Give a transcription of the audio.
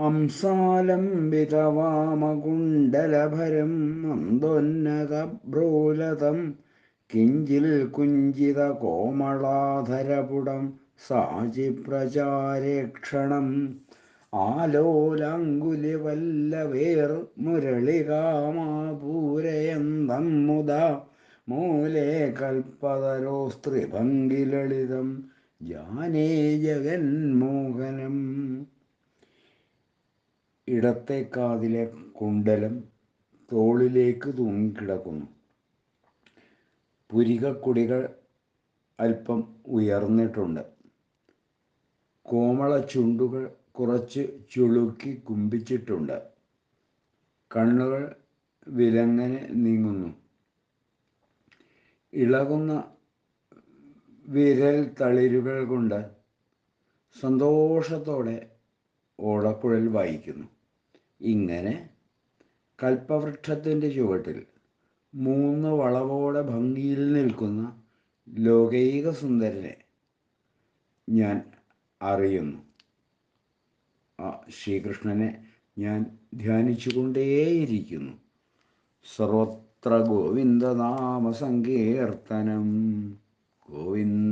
അംസാലംബിതവാമകുണ്ടലഭരം അന്തോന്നതഭ്രൂലതം കിഞ്ചിൽ കുഞ്ചിത കോമളാധരപുടം സാചിപ്രചാരേക്ഷണം ആലോലാങ്കുലിവല്ലവേർ മുരളികാമാപൂരയന്തം മുത മൂലേ കൽപ്പതരോ സ്ത്രീഭംഗിലളിതം ജാനേ ജഗന്മോഹനം. ഇടത്തെ കാതിലെ കുണ്ടലം തോളിലേക്ക് തൂങ്ങിക്കിടക്കുന്നു. പുരികക്കുടികൾ അല്പം ഉയർന്നിട്ടുണ്ട്. കോമള ചുണ്ടുകൾ കുറച്ച് ചുളുക്കി കുമ്പിച്ചിട്ടുണ്ട്. കണ്ണുകൾ വിലങ്ങനെ നീങ്ങുന്നു. ഇളകുന്ന വിരൽ തളിരുകൾ കൊണ്ട് സന്തോഷത്തോടെ ഓടക്കുഴൽ വായിക്കുന്നു. ഇങ്ങനെ കൽപ്പവൃക്ഷത്തിന്റെ ചുവട്ടിൽ മൂന്ന് വളവോടെ ഭംഗിയിൽ നിൽക്കുന്ന ലോകൈക സുന്ദരനെ ഞാൻ അറിയുന്നു. ആ ശ്രീകൃഷ്ണനെ ഞാൻ ധ്യാനിച്ചുകൊണ്ടേയിരിക്കുന്നു. സർവത്ര ഗോവിന്ദനാമ സങ്കീർത്തനം ഗോവിന്ദ